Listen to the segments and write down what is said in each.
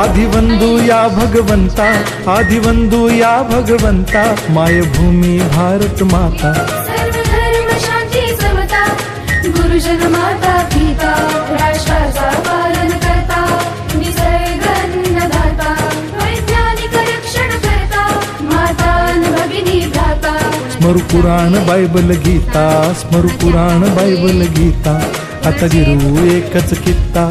या भगवंता आधिवंदू या भगवंता मायभूमी भारत माता। सर्व धर्म शांती समता गुरुजन माता पिता राष्ट्राचा पालन करता निसर्ग अन्नदाता वैज्ञानिक रक्षण करता माता न भगिनी भ्राता। स्मरू पुराण बायबल गीता स्मरू पुराण बायबल गीता आता गिरू एकच कित्ता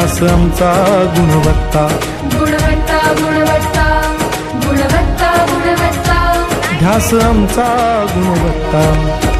ध्यास आमचा गुणवत्ता. गुणवत्ता गुणवत्ता गुणवत्ता गुणवत्ता. आमचा गुणवत्ता.